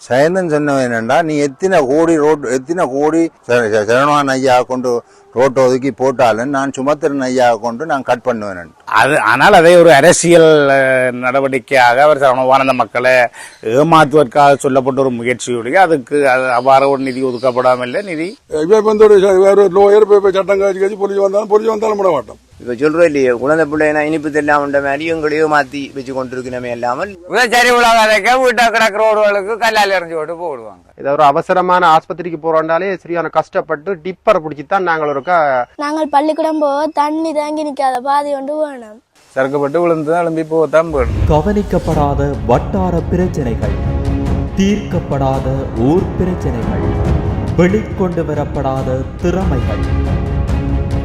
சயந்தன் சொன்னவன் என்னண்டா நீ எத்தனை கோடி ரோட் எத்தனை கோடி ச- ச- சரவணன் ஐயா கொண்டு ரோட்டை ஒதுக்கி போட்டாலும் நான் சுமத்திரன் ஐயா கொண்டு நான் கட் பண்ணுவேன் அது ஆனால் அதை ஒரு அரசியல் நடவடிக்கையாக அவர் சரணவானந்த மக்களை ஏமாற்றுவதற்காக சொல்லப்பட்ட ஒரு முயற்சியுடைய அதுக்கு அது அவ்வாறு ஒரு நிதி ஒதுக்கப்படாமல் இல்லை நிதி இவன் வந்து ஒரு ச- வேற ஒரு லோயர் போய் போய் சட்டம் காய்ச்சி காய்ச்சி பொலிச்சு வந்தாலும் பொலிச்சு வந்தாலும் விட மாட்டோம். இப்ப சொல்றோம் இல்லையே குழந்தை பிள்ளைனா இனிப்பு தெரியலாமன்ற மாதிரி எங்களையும் மாத்தி வச்சு கொண்டிருக்கணுமே இல்லாமல் விபச்சாரி உலகாதைக்க வீட்டை கிடக்கிற ரோடுகளுக்கு கல்லால் எறிஞ்சு போட்டு போடுவாங்க. இதை ஒரு அவசரமான ஆஸ்பத்திரிக்கு போறோம்னாலே சரியான கஷ்டப்பட்டு டிப்பரை பிடிச்சி தான் நாங்கள் ஒருக்கா நாங்கள் பள்ளிக்கூடம் போக தண்ணி தேங்கி நிற்காத பாதி ஒன்று வேணும். சறுக்கப்பட்டு விழுந்து எழும்பி போகத்தான் போயிடும் கவனிக்கப்படாத வட்டார பிரச்சனைகள் தீர்க்கப்படாத ஊர் பிரச்சனைகள் வெளிக்கொண்டு வரப்படாத திறமைகள்.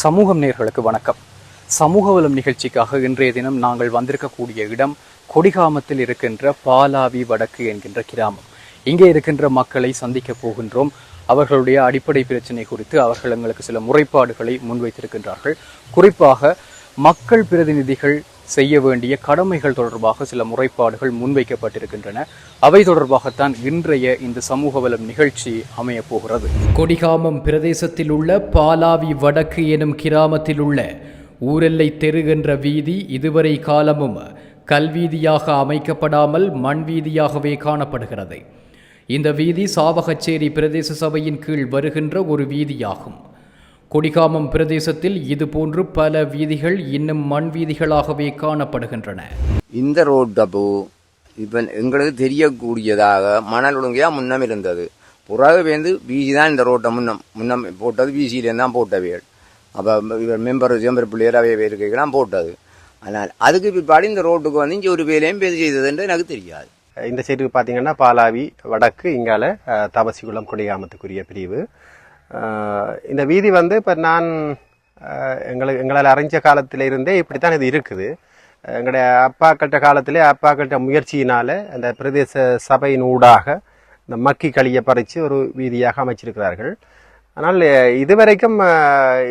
சமூகம் நேர்களுக்கு வணக்கம். சமூக வளம் நிகழ்ச்சிக்காக இன்றைய தினம் நாங்கள் வந்திருக்கக்கூடிய இடம் கொடிகாமத்தில் இருக்கின்ற பாலாவி வடக்கு என்கின்ற கிராமம். இங்கே இருக்கின்ற மக்களை சந்திக்க போகின்றோம். அவர்களுடைய அடிப்படை பிரச்சனை குறித்து அவர்கள் எங்களுக்கு சில முறைப்பாடுகளை முன்வைத்திருக்கின்றார்கள். குறிப்பாக மக்கள் பிரதிநிதிகள் செய்ய வேண்டிய கடமைகள் தொடர்பாக சில முறைப்பாடுகள் முன்வைக்கப்பட்டிருக்கின்றன. அவை தொடர்பாகத்தான் இன்றைய இந்த சமூக வளம் நிகழ்ச்சி அமையப் போகிறது. கொடிகாமம் பிரதேசத்தில் உள்ள பாலாவி வடக்கு எனும் கிராமத்தில் உள்ள ஊரெல்லை தெரு என்ற வீதி இதுவரை காலமும் கல்வீதியாக அமைக்கப்படாமல் மண் வீதியாகவே காணப்படுகிறது. இந்த வீதி சாவகச்சேரி பிரதேச சபையின் கீழ் வருகின்ற ஒரு வீதியாகும். கொடிகாமம் பிரதேசத்தில் இதுபோன்று பல வீதிகள் இன்னும் மண் வீதிகளாகவே காணப்படுகின்றன. இந்த ரோட் அப்போ இப்ப எங்களுக்கு தெரியக்கூடியதாக மணல் ஒழுங்கையா முன்னம் இருந்தது. புறாக வேந்து பிசி தான் இந்த ரோட்டை முன்னம் முன்னம் போட்டது. பிசியிலேருந்து தான் போட்டவே அப்போ இவர் மெம்பர் சேம்பர் பிள்ளையர் அவை இருக்கலாம் போட்டது. ஆனால் அதுக்கு பிற்பாடு இந்த ரோட்டுக்கு வந்து இங்கே ஒரு வேலையும் பேது செய்ததுன்றது எனக்கு தெரியாது. இந்த சைடுக்கு பார்த்தீங்கன்னா பாலாவி வடக்கு இங்கால தபசிகுளம் கொடிகாமத்துக்குரிய பிரிவு. இந்த வீதி வந்து இப்போ நான் எங்களை எங்களுக்கு எங்களால் அறிஞ்ச காலத்தில் இருந்தே இப்படித்தான் இது இருக்குது. எங்களுடைய அப்பாக்கள்கிட்ட காலத்திலே அப்பாக்கள்கிட்ட முயற்சியினால் அந்த பிரதேச சபையின் ஊடாக இந்த மக்கி களியை பறித்து ஒரு வீதியாக அமைச்சிருக்கிறார்கள். ஆனால் இதுவரைக்கும்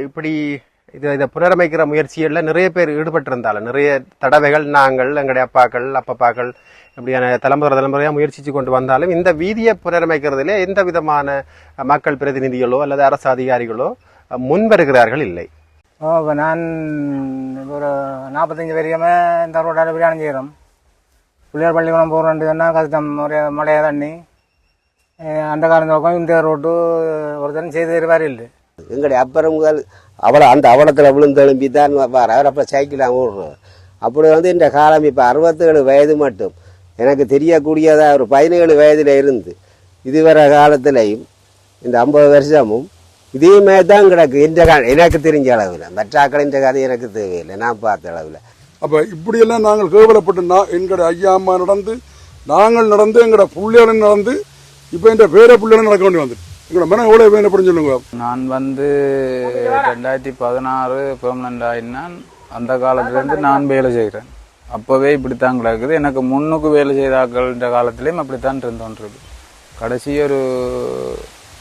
இப்படி இது இதை புனரமைக்கிற முயற்சிகளில் நிறைய பேர் ஈடுபட்டிருந்தாலும் நிறைய தடவைகள் நாங்கள் எங்களுடைய அப்பாக்கள் அப்பப்பாக்கள் இப்படியான தலைமுறை தலைமுறையாக முயற்சித்து கொண்டு வந்தாலும் இந்த வீதியை புனரமைக்கிறதுல எந்த விதமான மக்கள் பிரதிநிதிகளோ அல்லது அரசு அதிகாரிகளோ முன்வருகிறார்கள் இல்லை. ஓ இப்போ நான் ஒரு நாற்பத்தஞ்சு வரைக்குமே இந்த ரோட்டால் பிரயாணம் செய்கிறோம் பிள்ளையார் பள்ளிக்கூடம் போகிறோன்றதுன்னா கஷ்டம் ஒரு மழைய தண்ணி. அந்த காலம் பக்கம் இந்த ரோட்டு ஒருத்தரும் செய்து தருவார் இல்லை. எங்களுடைய அப்பறம் முதல் அவளை அந்த அவலத்தில் விழுந்தெழும்பி தான் வார் அவர் அப்போ சைக்கிளாக ஓடுறோம் அப்படி வந்து இந்த காலம் இப்போ அறுபத்தேழு வயது மட்டும். எனக்கு தெரியக்கூடியதா ஒரு பதினேழு வயதில் இருந்து இதுவரை காலத்திலையும் இந்த ஐம்பது வருஷமும் இதே மாதிரி தான் கிடக்கு. இந்த கா எனக்கு தெரிஞ்ச அளவில். மற்றாக்களின் கதை எனக்கு தேவையில்லை. நான் பார்த்த அளவில். அப்ப இப்படியெல்லாம் நாங்கள் கேவலப்பட்டு நான் எங்கட ஐயா அம்மா நடந்து நாங்கள் நடந்து எங்கட புள்ளைகளும் நடந்து இப்ப இந்த பேர புள்ளைகளும் நடக்க வேண்டி வந்துட்டு. எங்கட மனம் எவ்வளவு வேணப்படும் சொல்லுங்க. நான் வந்து ரெண்டாயிரத்தி பதினாறு பெர்மனண்ட் ஆயினான் அந்த காலத்துலேருந்து நான் வேலை செய்கிறேன் அப்போவே இப்படித்தான் கிடக்குது. எனக்கு முன்னுக்கு வேலை செய்தாக்கள்ன்ற காலத்துலேயும் அப்படித்தான் இருந்தோன்றது கடைசி ஒரு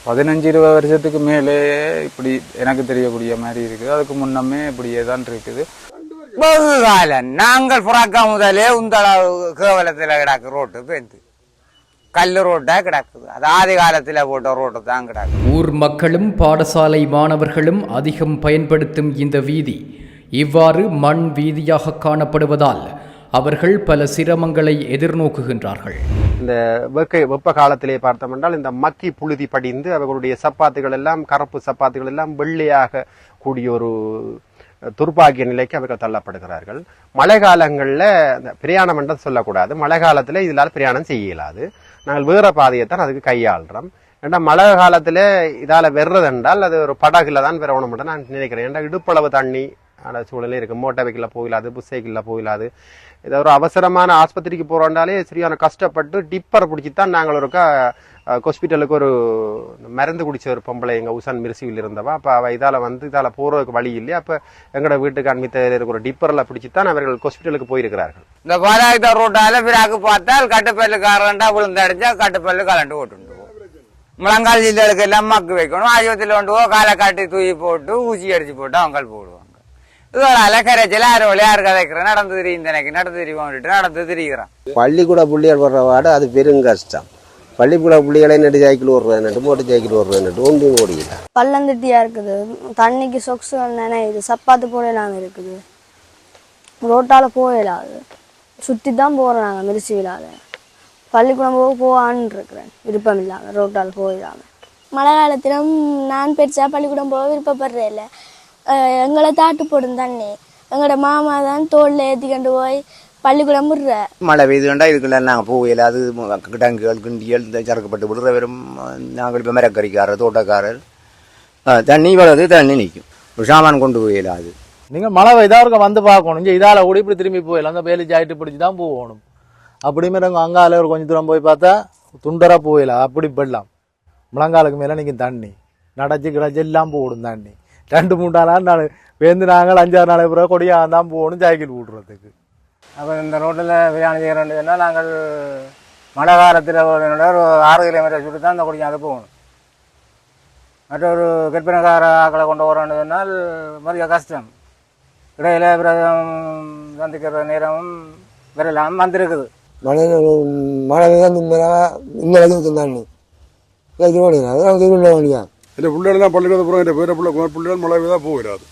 பதினஞ்சு இருபது வருஷத்துக்கு மேலே இப்படி எனக்கு தெரியக்கூடிய மாதிரி இருக்குது. அதுக்கு முன்னமே இப்படியே தான் இருக்குது. பகுகாலம் நாங்கள் புறாக்கா முதலே உந்தள கேவலத்தில் கிடக்கு ரோட்டு பேருந்து கல் ரோட்டா கிடக்குது. அது ஆதி காலத்தில் போட்ட ரோட்டு தான் கிடக்கு. ஊர் மக்களும் பாடசாலை மாணவர்களும் அதிகம் பயன்படுத்தும் இந்த வீதி. இவ்வாறு மண் வீதியாக காணப்படுவதால் அவர்கள் பல சிரமங்களை எதிர்நோக்குகின்றார்கள். இந்த வெக்கை வெப்ப காலத்திலே பார்த்தோம் என்றால் இந்த மக்கி புழுதி படிந்து அவர்களுடைய சப்பாத்துகள் எல்லாம் கருப்பு சப்பாத்துகள் எல்லாம் வெள்ளையாக கூடிய ஒரு துர்பாகிய நிலைக்கு அவர்கள் தள்ளப்படுகிறார்கள். மழை காலங்களில் அந்த பிரயாணம் என்று சொல்லக்கூடாது. மழை காலத்தில் இதனால் பிரயாணம் செய்ய இயலாது நாங்கள் வேற பாதையைத்தான் அதுக்கு கையாளுறோம். ஏன்னா மழை காலத்தில் இதால் வெறுறது என்றால் அது ஒரு படகுல தான் வரணும் நான் நினைக்கிறேன். ஏன்னா இடுப்பளவு தண்ணி ஆன சூழலே இருக்குது மோட்டார் வைக்கில் போயிடாது புஸ் சைக்கிளில் போயிடாது ஏதோ ஒரு அவசரமான ஆஸ்பத்திரிக்கு போகிறோண்டாலே சரியான கஷ்டப்பட்டு டிப்பரை பிடிச்சி தான் நாங்கள் ஒருக்கா ஹாஸ்பிட்டலுக்கு ஒரு மருந்து குடிச்ச ஒரு பொம்பளை எங்கள் உசான் மிர்சிவில் இருந்தவா. அப்போ அவள் இதால் வந்து இதால் போகிறதுக்கு வழி இல்லையா. அப்போ எங்களோட வீட்டுக்கு அண்மித்த இருக்கிற டிப்பரில் பிடிச்சி தான் அவர்கள் ஹாஸ்பிட்டலுக்கு போயிருக்கிறார்கள். இந்த பாலாயுத ரோட்டால் பிறாக்கு பார்த்தால் கட்டுப்பல்லு காரண்டா விழுந்தடிச்சா கட்டுப்பல்லு கலண்டு ஓட்டுண்டு முழங்கால் ஜில்லுக்கு எல்லாம் மக்கு வைக்கணும். ஆயுதத்தில் கொண்டு காலை காட்டி தூக்கி போட்டு ஊசி அடிச்சு போட்டு அவங்கள் போடுவோம் இதோட கரைச்சல யாரும் விளையாடு கதைக்கிறேன். நடந்து தெரியும் எனக்கு. நடந்து தெரியும் நடந்து திரிகிறான். பள்ளிக்கூட பிள்ளைகள் வர்ற வாடு அது பெரும் கஷ்டம். பள்ளிக்கூட பிள்ளைகளை நட்டு சைக்கிள் ஓடுறதுன்னுட்டு மோட்டர் சைக்கிள் ஓடுறதுன்னுட்டு ஒன்றும் ஓடிக்கல. பள்ளந்தட்டியா இருக்குது. தண்ணிக்கு சொக்ஸு நினைது சப்பாத்து போடலாம் இருக்குது. ரோட்டால போயிடாது சுற்றி தான் போகிறோம் நாங்கள் விழாத பள்ளிக்கூடம் போக போவான்னு இருக்கிறேன். விருப்பம் இல்லாமல் ரோட்டால் போயிடாம மழை காலத்திலும் நான் பெருசாக பள்ளிக்கூடம் போக விருப்பப்படுறேன் இல்லை எங்களை தாட்டு போடும் தண்ணி. எங்களோட மாமா தான் தோளில் ஏற்றிக்கொண்டு போய் பள்ளிக்கூடம் விடுற. மழை பெய்துண்டா இதுக்குள்ள நாங்கள் போகல அது கிடங்குகள் இந்த சரக்குப்பட்டு விடுற வெறும் நாங்கள் இப்போ மரக்கறிக்காரர் தோட்டக்காரர். தண்ணி வளருது தண்ணி நிற்கும். சாமான் கொண்டு போகல அது. நீங்கள் மழை பெய்தா இருக்க வந்து பார்க்கணும். இங்கே இதால் கூட இப்படி திரும்பி போயிடலாம் அந்த வேலி ஜாயிட்டு பிடிச்சி தான் போகணும். அப்படி மேலே அங்கால ஒரு கொஞ்சம் தூரம் போய் பார்த்தா துண்டரா போயிடலாம் அப்படி போயிடலாம் முழங்காலுக்கு மேலே நீங்கள் தண்ணி. நடச்சு கிடச்சி எல்லாம் போடும் தண்ணி. ரெண்டு மூணு நாள் நாள் வேந்து நாங்கள் அஞ்சாறு நாளை பிறகு கொடியாக தான் போகணும் சைக்கிள் விடுறதுக்கு அப்போ இந்த ரோட்டில் பிரயாணம் செய்கிறோன்னா நாங்கள் மழை காலத்தில் ஒரு ஆறு கிலோமீட்டர் சுற்றி தான் இந்த கொடியாக போகணும் மற்றொரு கற்பினக்கார ஆக்களை கொண்டு வரோன்னு சொன்னால் மதிய கஷ்டம் இடையில விரதம் சந்திக்கிற நேரமும் விரலாம் வந்திருக்குது மழை மழை இன்னும் தண்ணி வழியா என் பிள்ளைகள் பள்ளிக்கூட போகிறோம் என் பேர பிள்ளை பிள்ளைகள் மழை பெய்தா போகிறாது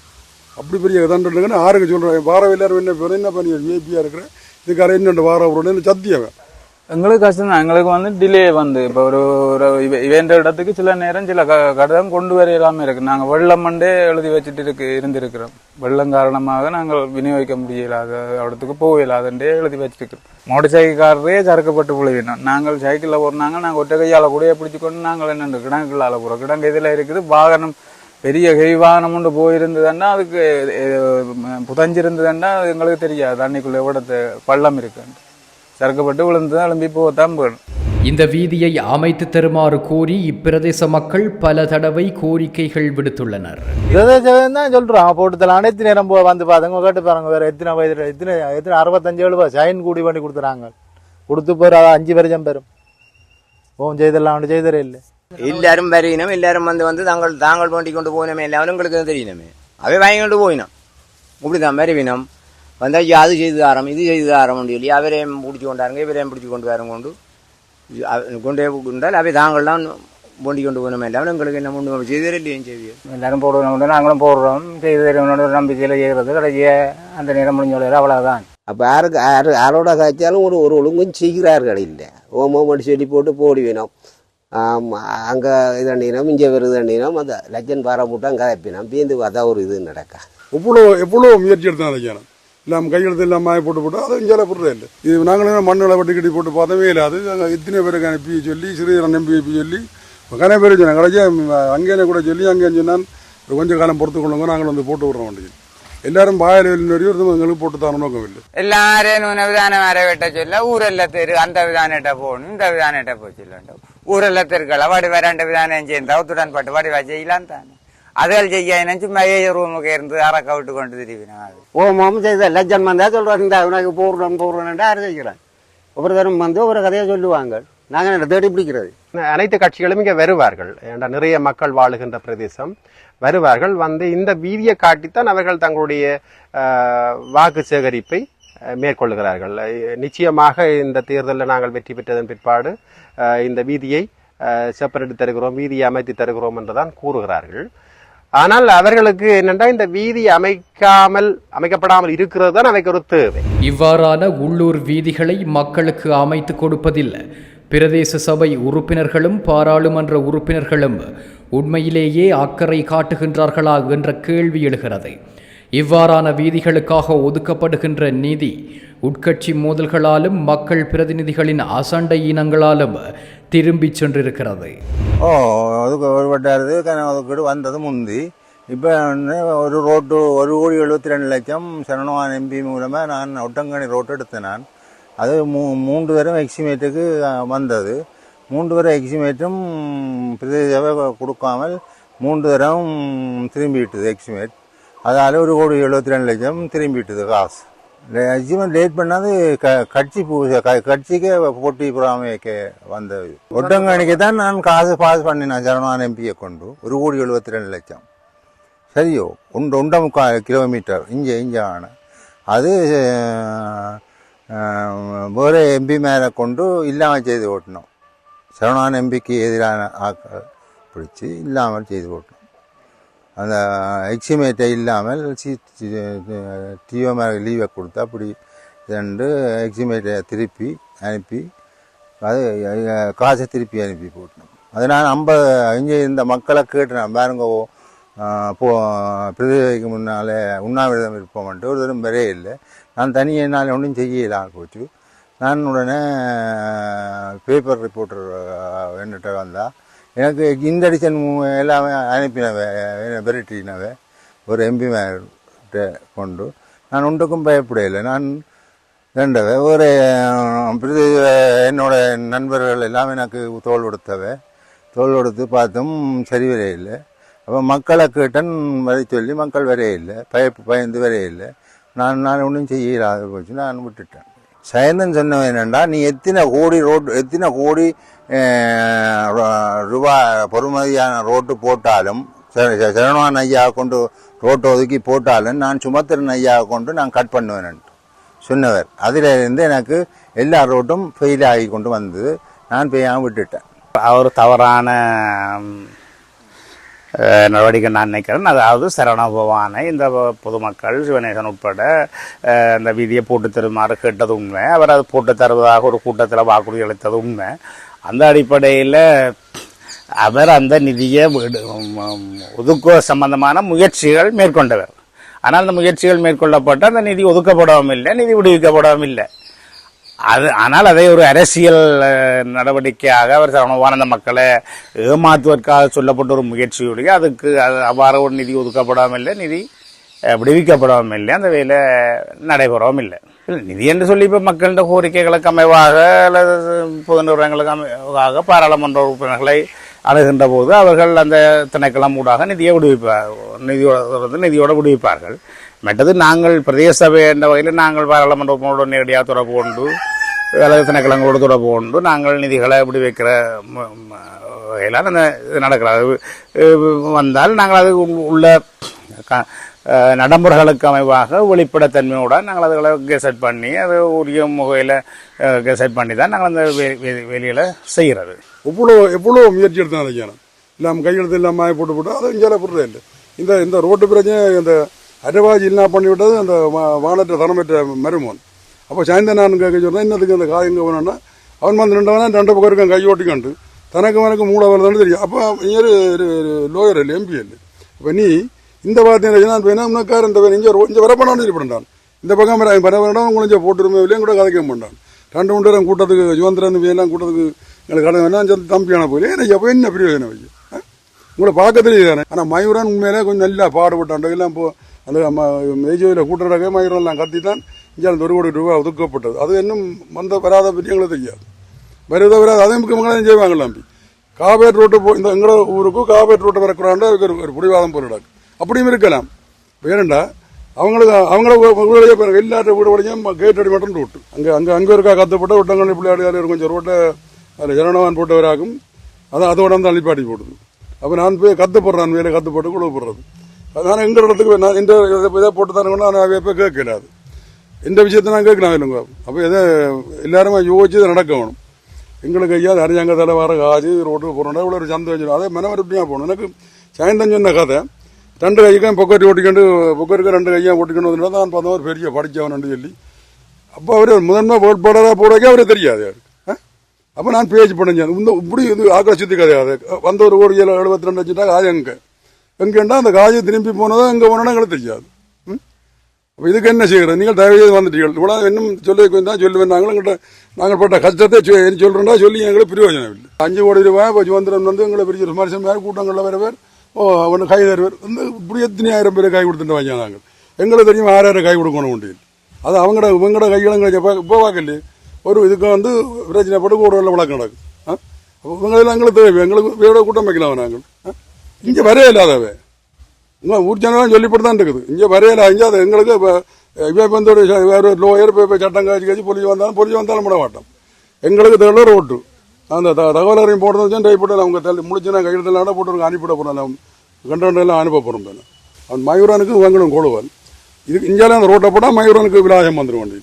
அப்படி பெரிய கதாண்டுன்னு ஆறுக்கு சொல்கிறேன் வார எல்லாரும் என்ன பேர் என்ன பண்ணி விஐபியாக இருக்கிறேன் இதுக்கு அரை என்ன வார விடணும் சத்தியவன் எங்களுக்கு கஷ்டம் தான். எங்களுக்கு வந்து டிலே வந்து. இப்போ ஒரு ஒரு இவ- இடத்துக்கு சில நேரம் சில க கடிதம் கொண்டு வர இல்லாமல் இருக்கு. நாங்கள் வெள்ளம் மண்டே எழுதி வச்சுட்டு இருக்கு இருந்திருக்கிறோம். வெள்ளம் காரணமாக நாங்கள் விநியோகிக்க முடியலாத இடத்துக்கு போகலாதண்டே எழுதி வச்சிருக்கிறோம் மோட்டர் சைக்கிள்காரரே சறுக்கப்பட்டு விழுவினோம். நாங்கள் சைக்கிளில் போனாங்க நாங்கள் ஒற்றை கையால் கூடயே பிடிச்சிக்கொண்டு நாங்கள் என்ன கிடங்குகளால் போகிறோம் கிடங்கு இதில் இருக்குது? வாகனம். பெரிய ஹெவி வாகனம் கொண்டு போயிருந்ததுன்னா அதுக்கு புதஞ்சிருந்ததுன்னா அது எங்களுக்கு தெரியாது. தண்ணிக்குள்ளே எவ்வளோ பள்ளம் இருக்குன்ட்டு சறுக்கப்பட்டு விழுந்து எழும்பி போகத்தான் போகணும். இந்த வீதியை அமைத்து தருமாறு கோரி இப்பிரதேச மக்கள் பல தடவை கோரிக்கைகள் விடுத்துள்ளனர். தான் சொல்கிறோம் போட்டு தரலாம் அனைத்து நேரம் போ வந்து பாருங்க. கேட்டு பாருங்க. வேற எத்தனை வயது எத்தனை எத்தனை அறுபத்தஞ்சு எழுபது சைன் கூடி பண்ணி கொடுத்துறாங்க. கொடுத்து போகிற அஞ்சு பேரும் பெறும். ஓம் செய்தெல்லாம் ஒன்று செய்தரே இல்லை. எல்லாரும் வரையினம் எல்லாரும் வந்து வந்து தாங்கள் தாங்கள் தோண்டி கொண்டு போயினமே எல்லாரும் உங்களுக்கு தெரியணுமே அவை வாங்கி கொண்டு போயினோம் இப்படிதான் வருவினம் வந்தா ஐயா அது செய்து ஆரம் இது செய்து ஆரம் சொல்லி அவரையும் பிடிச்சி கொண்டாருங்க இவரையும் பிடிச்சி கொண்டு வரும் கொண்டு கொண்டே கொண்டால் அவை தாங்கள்லாம் போண்டி கொண்டு போனோமே எல்லாம் உங்களுக்கு என்ன ஒன்று செய்தே இல்லையும் செய்தியோ எல்லாரும் போடுவோம் நாங்களும் போடுறோம் செய்து தெரியும் நம்பிக்கையில் செய்கிறது கடைசிய அந்த நேரம் முடிஞ்சோட அவ்வளவுதான் அப்போ யாருக்கு யாரு யாரோட காய்ச்சாலும் ஒரு ஒரு ஒழுங்கும் செய்கிறார்கள் இல்லை ஓமம் அடி சொல்லி போட்டு போடி வேணும் அங்கே இதண்டினம் இங்கே வருதண்டினம் அந்த லட்சன் பாறை போட்டால் கதைப்பினம் பேந்து பார்த்தா ஒரு இது நடக்கா எவ்வளோ எவ்வளோ முயற்சி எடுத்தான் ஐயானம் எல்லாம் கையெழுத்து எல்லாம் மாய போட்டு போட்டு அது இங்கே போடுறது இல்லை. இது நாங்களும் மண்ணில் வட்டி கட்டி போட்டு பார்த்தவே இல்லாது நாங்கள் இத்தனை பேருக்கு அனுப்பி சொல்லி சிறுதரன் நம்பி சொல்லி கனே பேர் சொன்னாங்க. கடைசியா அங்கேயே கூட சொல்லி அங்கேன்னு சொன்னால் கொஞ்சம் காலம் பொறுத்து கொள்ளுங்க நாங்கள் வந்து போட்டு விடுறோம் வண்டிக்கு எல்லாரும் பாயலினொரு எங்களுக்கு போட்டு தர நோக்கம் இல்லை எல்லாரும் உன விதானம் வரவிட்ட சொல்ல ஊரெல்ல தெரு அந்த விதானிட்ட போகணும் இந்த விதானிட்ட போச்சு இல்லை ஊரெல்ல தெருக்களை வடி வரண்ட விதானம் செய்யும் தவத்துடன் பட்டு வடிவா செய்யலாம் தானே. அதுகள் செய்ய நினைச்சு மேஜர் ரூமுக்கு இருந்து அறக்க விட்டு கொண்டு திருப்பினா ஓ மாமு செய்த லஜ்ஜன் வந்தா சொல்றாரு இந்த உனக்கு போடுறோம் போடுறோம்டா யாரும் செய்கிறேன் ஒவ்வொரு தரம் வந்து ஒவ்வொரு கதையை சொல்லுவாங்க. நாங்கள் தேடி பிடிக்கிறது? அனைத்து கட்சிகளும் இங்கே வருவார்கள். ஏன்னா நிறைய மக்கள் வாழுகின்ற பிரதேசம் வருவார்கள். வந்து இந்த வீதியை காட்டித்தான் அவர்கள் தங்களுடைய வாக்கு சேகரிப்பை மேற்கொள்கிறார்கள். நிச்சயமாக இந்த தேர்தலில் நாங்கள் வெற்றி பெற்றதன் பிற்பாடு இந்த வீதியை செப்பரேட் தருகிறோம் வீதியை அமைத்து தருகிறோம் என்றுதான் கூறுகிறார்கள். ஆனால் அவர்களுக்கு என்னென்னா இந்த வீதி அமைக்காமல் அமைக்கப்படாமல் இருக்கிறது தான் அவைக்கு ஒரு தேவை. இவ்வாறான உள்ளூர் வீதிகளை மக்களுக்கு அமைத்து கொடுப்பதில் பிரதேச சபை உறுப்பினர்களும் பாராளுமன்ற உறுப்பினர்களும் உண்மையிலேயே அக்கறை காட்டுகின்றார்களா என்ற கேள்வி எழுகிறது. இவ்வாறான வீதிகளுக்காக ஒதுக்கப்படுகின்ற நிதி உட்கட்சி மோதல்களாலும் மக்கள் பிரதிநிதிகளின் அசண்டை இனங்களாலும் திரும்பி சென்றிருக்கிறது. ஓ அதுக்கு ஒரு வட்டாரது ஒதுக்கீடு வந்தது முந்தி. இப்போ ஒரு ரோட்டு ஒரு கோடி எழுபத்தி ரெண்டு லட்சம் சரணவான் எம்பி மூலமாக நான் ஒட்டங்கனி ரோட்டு எடுத்தேன் நான். அது மூ மூன்று தரம் எக்ஸிமேட்டுக்கு வந்தது. மூன்று தரம் எக்ஸிமேட்டும் பிரதேசவை கொடுக்காமல் மூன்று தரம் திரும்பிவிட்டது எக்ஸிமேட். அதால் ஒரு கோடி எழுபத்தி ரெண்டு லட்சம் திரும்பிவிட்டது காசு. எக்ஸிமேட் லேட் பண்ணாது க கட்சி கட்சிக்கே க- கட்சிக்கு போட்டி புறாமைக்கு வந்தது ஒட்டங்கணிக்கு தான் நான் காசு பாஸ் பண்ணினேன் ஜனநாயக எம்பியை கொண்டு. ஒரு கோடி எழுபத்தி ரெண்டு லட்சம். சரியோ? உண்டு ஒன்றை முக்கால் கிலோமீட்டர். இங்கே இங்கே ஆன. அது அஹ், வேறு எம்பி மேலே கொண்டு இல்லாமல் செய்து ஓட்டணும் சரவணான் எம்பிக்கு எதிரான ஆக்கள் பிடிச்சி இல்லாமல் செய்து ஓட்டணும் அந்த எக்ஸிமேட்டை இல்லாமல் சி டிஓ லீவை கொடுத்தா அப்படி ரெண்டு எக்ஸிமேட்டை திருப்பி அனுப்பி அது காசை திருப்பி அனுப்பி போட்டணும் அது நான் ஐம்பது இங்கே இந்த மக்களை கேட்டேன் பாருங்க ஆஹ், போ பிரதிவைக்கு முன்னாலே உண்ணாவிரதம் இருப்போம்ட்டு ஒரு தரம் வரே இல்லை. நான் தனியாக என்னால் ஒன்றும் செய்யலாம் போச்சு. நான் உடனே பேப்பர் ரிப்போர்ட்டர் என்கிட்ட வந்தால் எனக்கு இந்த அடிஷன் எல்லாமே அனுப்பினவே விரட்டினவே ஒரு எம்பி மேட்ட கொண்டு நான் ஒன்றுக்கும் பயப்படையில்லை நான் ரெண்டவ ஒரு பிரதி என்னோட நண்பர்கள் எல்லாம் எனக்கு தோல் கொடுத்தவ தோல் கொடுத்து பார்த்தும் சரி வரையில்லை. அப்போ மக்களை கேட்டன் வரை சொல்லி மக்கள் வரையில்லை. பய பயந்து வரையில்லை. நான் நான் ஒன்றும் செய்யலாத போச்சு. நான் விட்டுட்டேன். சயந்தன் சொன்னவன் என்னண்டா நீ எத்தனை கோடி ரோட் எத்தனை கோடி ரூபா பொறுமதியான ரோட்டு போட்டாலும் சரணவான் சரவணன் ஐயா கொண்டு ரோட்டு ஒதுக்கி போட்டாலும் நான் சுமத்திரன் ஐயா கொண்டு நான் கட் பண்ணுவேன்ட்டு சொன்னவர். அதிலிருந்து எனக்கு எல்லா ரோட்டும் ஃபெயில் ஆகி கொண்டு வந்தது. நான் பெய்யாமல் விட்டுட்டேன். அவர் தவறான நடவடிக்கை நான் நினைக்கிறேன். அதாவது சரணபவானை இந்த பொதுமக்கள் சிவநேசன் உட்பட இந்த வீதியை போட்டு தருமாறு கேட்டது உண்மை. அவர் அது போட்டு தருவதாக ஒரு கூட்டத்தில் வாக்குறுதி அளித்தது உண்மை. அந்த அடிப்படையில் அவர் அந்த நிதியை விடு- ஒதுக்குவ சம்பந்தமான முயற்சிகள் மேற்கொண்டவர். ஆனால் அந்த முயற்சிகள் மேற்கொள்ளப்பட்டு அந்த நிதி ஒதுக்கப்படவும் இல்லை நிதி விடுவிக்கப்படவும் இல்லை. அது ஆனால் அதை ஒரு அரசியல் நடவடிக்கையாக அவர் சரணவானந்த மக்களை ஏமாற்றுவதற்காக சொல்லப்பட்ட ஒரு முயற்சியுடைய அதுக்கு அது அவ்வாறு ஒரு நிதி ஒதுக்கப்படாமல் இல்லை நிதி விடுவிக்கப்படவும் இல்லை அந்த வேலை நடைபெறவும் இல்லை. இல்லை, நிதி என்று சொல்லி இப்போ மக்களின் கோரிக்கைகளுக்கு அமைவாக அல்லது பொது நிறுவனங்களுக்கு அமைவாக பாராளுமன்ற உறுப்பினர்களை அணுகின்ற போது அவர்கள் அந்த திணைக்களம் ஊடாக நிதியை விடுவிப்பார் நிதியோட வந்து நிதியோடு விடுவிப்பார்கள். மற்றது நாங்கள் பிரதேச சபை என்ற வகையில் நாங்கள் பாராளுமன்ற உறுப்பினரோடு நேரடியாக தொடர்பு கொண்டு அல்லது திணைக்களங்களோடு தொடர்பு கொண்டு நாங்கள் நிதிகளை விடுவிக்கிற வைக்கிற ம- வகையில் அந்த இது நடக்கிறது. வந்தால் நாங்கள் அது உள்ள க- நடைமுறைகளுக்கு அமைவாக வெளிப்படைத்தன்மையோட நாங்கள் அதுகளை கெசட் பண்ணி அது உரிய முகையில் கெசட் பண்ணி தான் நாங்கள் அந்த வெளியில் செய்கிறது எவ்வளோ எவ்வளோ முயற்சி எடுத்தான் ஐயானம் இல்லாமல் கையெழுத்து இல்லாமல் போட்டு போட்டு அதை இங்கே புடுறது இல்லை. இந்த இந்த ரோட்டு பிரச்சனை இந்த அரைவாஜி இல்லா பண்ணிவிட்டது அந்த வானற்ற தனமற்ற மருமோன் அப்போ சாயந்தரம் நான் கேட்க சொன்னால் இன்னதுக்கு அந்த காய் வேணும்னா அவன் வந்து ரெண்டவனா ரெண்டு பக்கம் இருக்கான் கையோட்டி கண்டு தனக்கு வனக்கு மூட வருதுன்னு தெரியும். அப்போ இங்கே லோயர் இல்லை எம்பி இல்லை இப்போ நீ இந்த வார்த்தை நான் வேணும் உனக்கார இந்த வேணும் இங்கே இங்கே வர பண்ணான்னு சொல்லப்பட்டான் இந்த பக்கம் வர வர வேண்டாம் கொஞ்சம் போட்டுருமே இல்லையும் கூட கதைக்க மாட்டான். ரெண்டு மூணு பேரும் கூட்டத்துக்கு யுவந்திரன் எல்லாம் கூட்டத்துக்கு எங்களுக்கு கடை வேணாம் அந்த தம்பியான போய் எனக்கு எப்போ என்ன பிரயோஜனம் வைக்க உங்களை பார்க்க தெரியுதானே ஆனால் மயூரன் உண்மையிலே கொஞ்சம் நல்லா பாடுபட்டான் எல்லாம் இப்போ அந்த மேஜோவில் கூட்டுறக்க மயூரெல்லாம் கத்தி தான் இங்கே அந்த ஒரு கோடி ரூபாய் ஒதுக்கப்பட்டது. அது இன்னும் வந்த வராத பற்றி எங்களுக்கு தெரியாது. வருதோ வராது அதே முக்கியமாக செய்வாங்க நம்பி காவேரி ரோட்டு போ இந்த எங்களோட ஊருக்கும் காவேரி ரோட்டு வரக்கூடாது ஒரு ஒரு பிடிவாதம் போராடாது அப்படியும் இருக்கலாம். வேணுண்டா அவங்களுக்கு அவங்கள வீடுடைய பாருங்க எல்லாட்ட வீடு உடையும் கேட் அடி மட்டும் ரோட்டு அங்கே அங்கே அங்கே இருக்கா கத்தப்பட்ட விட்டங்கண்ணி பிள்ளையாடி கொஞ்சம் ரோட்டை அதில் ஜனனவான் போட்டவராகும். அதான் அதோட வந்து அழிப்பாட்டி போடுது. அப்போ நான் போய் கத்து போடுறேன் வேலை கத்து போட்டு குழு போடுறது. அதனால் எங்கள் இடத்துக்கு நான் இந்த இதை போட்டு தானே நான் எப்போ கேட்கலாது இந்த விஷயத்தை நான் கேட்கலாம் இல்லைங்க. அப்போ எதை எல்லாருமே யோசிச்சு இதை நடக்க வேணும். எங்களுக்கு ஐயா அரசாங்கத்தில் வர காசு ரோட்டுக்கு போகிறோம்னா இவ்வளோ ஒரு சந்தோஷம். வச்சிடும் அதே மனவருப்படியாக போகணும். எனக்கு சாயந்தரம் சொன்ன கதை ரெண்டு கைக்கும் பொக்கட்டி ஓட்டிக்கொண்டு பொக்கருக்கு ரெண்டு கையாக ஓட்டிக்கொண்டு வந்துட்டு தான் பார்த்தா ஒரு பெரிய படித்தவன் சொல்லி. அப்போ அவர் முதன்மை வேட்பாளராக போடக்கே அவருக்கு தெரியாது அவருக்கு. அப்போ நான் பேச்சு பண்ணேன் இந்த இப்படி இது ஆக்ரோஷத்து கிடையாது வந்த ஒரு கோடி ஏழு எழுபத்தி ரெண்டு லட்சம் காயம் எங்கே? எங்கேண்டா அந்த காயை திரும்பி போனதோ எங்கே போனோன்னா எங்களுக்கு தெரியாது. அப்போ இதுக்கு என்ன செய்கிறது நீங்கள் தயவு செய்து வந்துட்டீர்கள். இவ்வளோ இன்னும் சொல்லி தான் சொல்லுவேன். நாங்கள் எங்கள்கிட்ட நாங்கள் பட்ட கஷ்டத்தை சொ- சொல்கிறோம்டா சொல்லி எங்களுக்கு பிரயோஜனம் இல்லை. அஞ்சு கோடி ரூபாய் இப்போ சுதந்திரம் வந்து எங்களை பெரிய விமர்சனம் வேறு கூட்டங்களில் வேறு பேர் ஓ அவனு கை தருவார் இந்த இப்படி எத்தனை ஆயிரம் பேர் கை கொடுத்துட்டு வாங்க நாங்கள் எங்களுக்கு தெரியும் ஆறாயிரம் கை கொடுக்கணும் முடியும் அது அவங்களோட இவங்களோட கையிலங்க இப்போ பார்க்கலையே ஒரு இதுக்கு வந்து பிரச்சனைப்பட்டு கூட உள்ள வழக்கு நடக்கும் ஆ? அப்போ இவங்களெல்லாம் எங்களுக்கு தேவை. எங்களுக்கு வேற கூட்டம் வைக்கலாம் நாங்கள் இங்கே வரையே இல்லாதவே. இங்கே ஊர் ஜனலாம் சொல்லிப்பட்டு தான் இருக்குது. இங்கே வரையில இங்கே அது எங்களுக்கு இப்போ இப்போ வந்து ஒரு ச- லோயர் இப்போ சட்டம் காய்ச்சி காய்ச்சி பொலிச்சு வந்தாலும் பொலிச்சு வந்தாலும் விட மாட்டோம். எங்களுக்கு தேவை ரோட்டு. அந்த த தகவல் அறியும் போடுறது டைப் போட்டு அவங்க தள்ளி முடிச்சு நான் கையில் தள்ளாட போட்டு அனுப்பிவிட போகிறோம் நான் கண்டெல்லாம் அனுப்ப போகிறோம் தானே. அவன் மயூரனுக்கு வாங்கணும் கோடுவான் இது இங்கேலாம் அந்த ரோட்டை போட்டால் மயூரனுக்கு விலாயம் வந்துடும் வண்டி.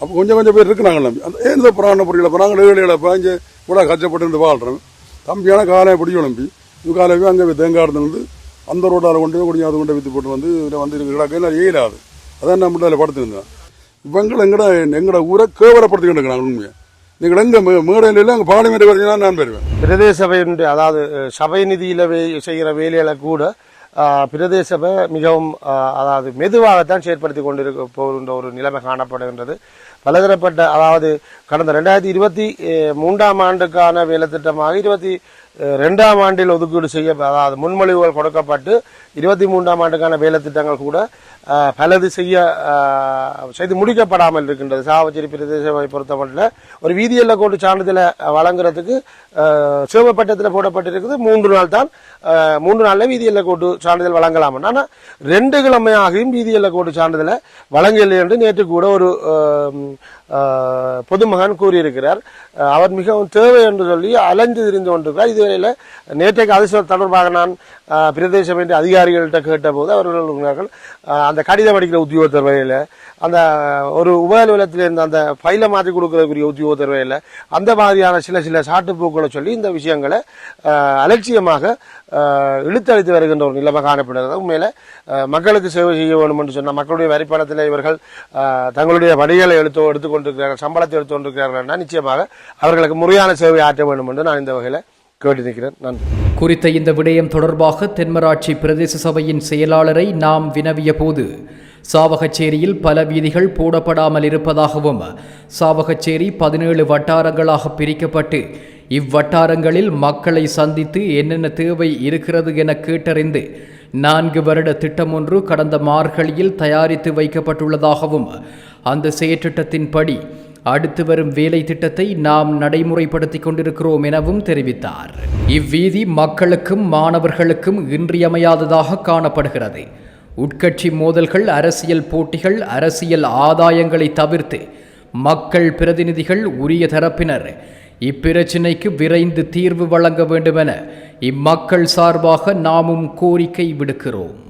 அப்போ கொஞ்சம் கொஞ்சம் பேர் இருக்கிறாங்க நம்பி. அந்த ஏன் இந்த புராண பொரியல இப்போ நாங்கள் ஏழு ஏழு பாஞ்சு கூட கஷ்டப்பட்டு இருந்து வாழ்கிறோம் தம்பியான காலையை பிடிச்சி நம்பி. இது காலையை அங்கே தேங்காய் இருந்து அந்த ரோட்டால் கொண்டு போய் குடியும் அது கொண்டு வித்து போட்டு வந்து இதில் வந்து கிடக்கு நான் இயலாது. அதான் நம்ம படுத்துருந்தேன். இவங்களை எங்கட எங்கட ஊரை கேவலப்படுத்திக்கிட்டு இருக்கிறாங்க உண்மையை? நீங்கள் எங்கே மேடையில் இல்லை அங்கே பாலிமேட் வரீங்கன்னா நான் பெறுவேன் பிரதேச சபையினுடைய அதாவது சபை நிதியில் வே- செய்கிற வேலைகளை கூட பிரதேச சபை மிகவும் அதாவது மெதுவாகத்தான் செயற்படுத்தி கொண்டிருக்க போகின்ற ஒரு நிலைமை காணப்படுகின்றது. பலதரப்பட்ட அதாவது கடந்த ரெண்டாயிரத்தி இருபத்தி மூன்றாம் ஆண்டுக்கான வேலை திட்டமாக இருபத்தி ரெண்டாம் ஆண்டில் ஒதுக்கீடு செய்ய அதாவது முன்மொழிவுகள் கொடுக்கப்பட்டு இருபத்தி மூன்றாம் ஆண்டுக்கான வேலை திட்டங்கள் கூட பலது செய்ய செய்து முடிக்கப்படாமல் இருக்கின்றது. சாவச்சேரி பிரதேச பொறுத்தமட்டில் ஒரு வீதியல்ல கோட்டு சான்றிதழை வழங்குறதுக்கு ஆஹ், போடப்பட்டிருக்குது. மூன்று நாள் தான் மூன்று நாளில் வீதியில் கோட்டு சான்றிதழ் வழங்கலாம் ஆனால் ரெண்டு கிழமையாகவும் வீதியல்ல கோட்டு சான்றிதழை வழங்கவில்லை என்று நேற்று கூட ஒரு பொதுமகன் கூறியிருக்கிறார். அவர் மிகவும் தேவை என்று சொல்லி அலைஞ்சு திரிந்து கொண்டிருக்கிறார். இதுவரையில் நேற்றைக்கு அது தொடர்பாக நான் பிரதேசம் பிரதேச சபை அதிகாரிகள்கிட்ட கேட்டபோது அவர்கள் அந்த கடிதம் அடிக்கிற உத்தியோகத்தர் வகையில் அந்த ஒரு உப இருந்த அந்த ஃபைலை மாற்றி கொடுக்கறதுக்குரிய உத்தியோகத்தர் வகையில் அந்த மாதிரியான சில சில சாட்டுப்போக்களை சொல்லி இந்த விஷயங்களை அலட்சியமாக இழுத்தளித்து வருகின்ற ஒரு நிலைமை காணப்படுகிறது. உண்மையில் மக்களுக்கு சேவை செய்ய வேண்டும் என்று சொன்னால் மக்களுடைய வரிப்பணத்தில் இவர்கள் தங்களுடைய வடிகளை எடுத்து எடுத்துக்கொண்டிருக்கிறார்கள் சம்பளத்தை எடுத்துக்கொண்டிருக்கிறார்கள் நிச்சயமாக அவர்களுக்கு முறையான சேவை ஆற்ற வேண்டும் என்று நான் இந்த வகையில் நன்றி. குறித்த இந்த விடயம் தொடர்பாக தென்மராட்சி பிரதேச சபையின் செயலாளரை நாம் வினவிய போது சாவகச்சேரியில் பல வீதிகள் போடப்படாமல் இருப்பதாகவும் சாவகச்சேரி பதினேழு வட்டாரங்களாக பிரிக்கப்பட்டு இவ்வட்டாரங்களில் மக்களை சந்தித்து என்னென்ன தேவை இருக்கிறது என கேட்டறிந்து நான்கு வருட திட்டம் ஒன்று கடந்த மார்கழியில் தயாரித்து வைக்கப்பட்டுள்ளதாகவும் அந்த செயற்றிட்டத்தின்படி அடுத்து வரும் வேலை திட்டத்தை நாம் நடைமுறைப்படுத்திக் கொண்டிருக்கிறோம் எனவும் தெரிவித்தார். இவ்வீதி மக்களுக்கும் மாணவர்களுக்கும் இன்றியமையாததாக காணப்படுகிறது. உட்கட்சி மோதல்கள் அரசியல் போட்டிகள் அரசியல் ஆதாயங்களை தவிர்த்து மக்கள் பிரதிநிதிகள் உரிய தரப்பினர் இப்பிரச்சினைக்கு விரைந்து தீர்வு வழங்க வேண்டுமென இம்மக்கள் சார்பாக நாமும் கோரிக்கை விடுக்கிறோம்.